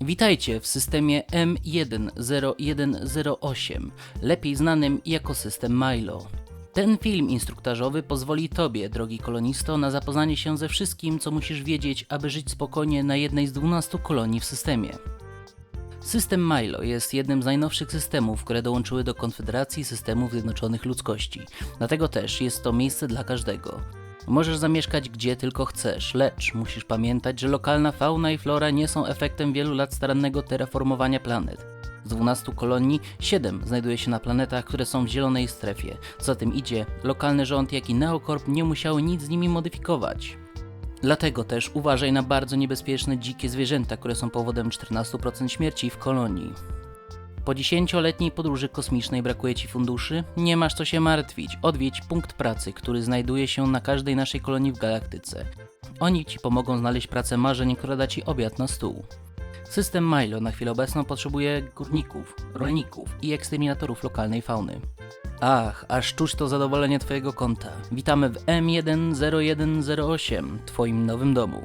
Witajcie w systemie M10108, lepiej znanym jako system Milo. Ten film instruktażowy pozwoli Tobie, drogi kolonisto, na zapoznanie się ze wszystkim, co musisz wiedzieć, aby żyć spokojnie na jednej z 12 kolonii w systemie. System Milo jest jednym z najnowszych systemów, które dołączyły do Konfederacji Systemów Zjednoczonych Ludzkości. Dlatego też jest to miejsce dla każdego. Możesz zamieszkać gdzie tylko chcesz, lecz musisz pamiętać, że lokalna fauna i flora nie są efektem wielu lat starannego terraformowania planet. Z 12 kolonii 7 znajduje się na planetach, które są w zielonej strefie. Co za tym idzie, lokalny rząd jak i Neocorp nie musiały nic z nimi modyfikować. Dlatego też uważaj na bardzo niebezpieczne dzikie zwierzęta, które są powodem 14% śmierci w kolonii. Po 10-letniej podróży kosmicznej brakuje Ci funduszy? Nie masz co się martwić. Odwiedź punkt pracy, który znajduje się na każdej naszej kolonii w galaktyce. Oni Ci pomogą znaleźć pracę marzeń, która da Ci obiad na stół. System Milo na chwilę obecną potrzebuje górników, rolników i eksterminatorów lokalnej fauny. Ach, aż czuć to zadowolenie Twojego konta. Witamy w M10108, Twoim nowym domu.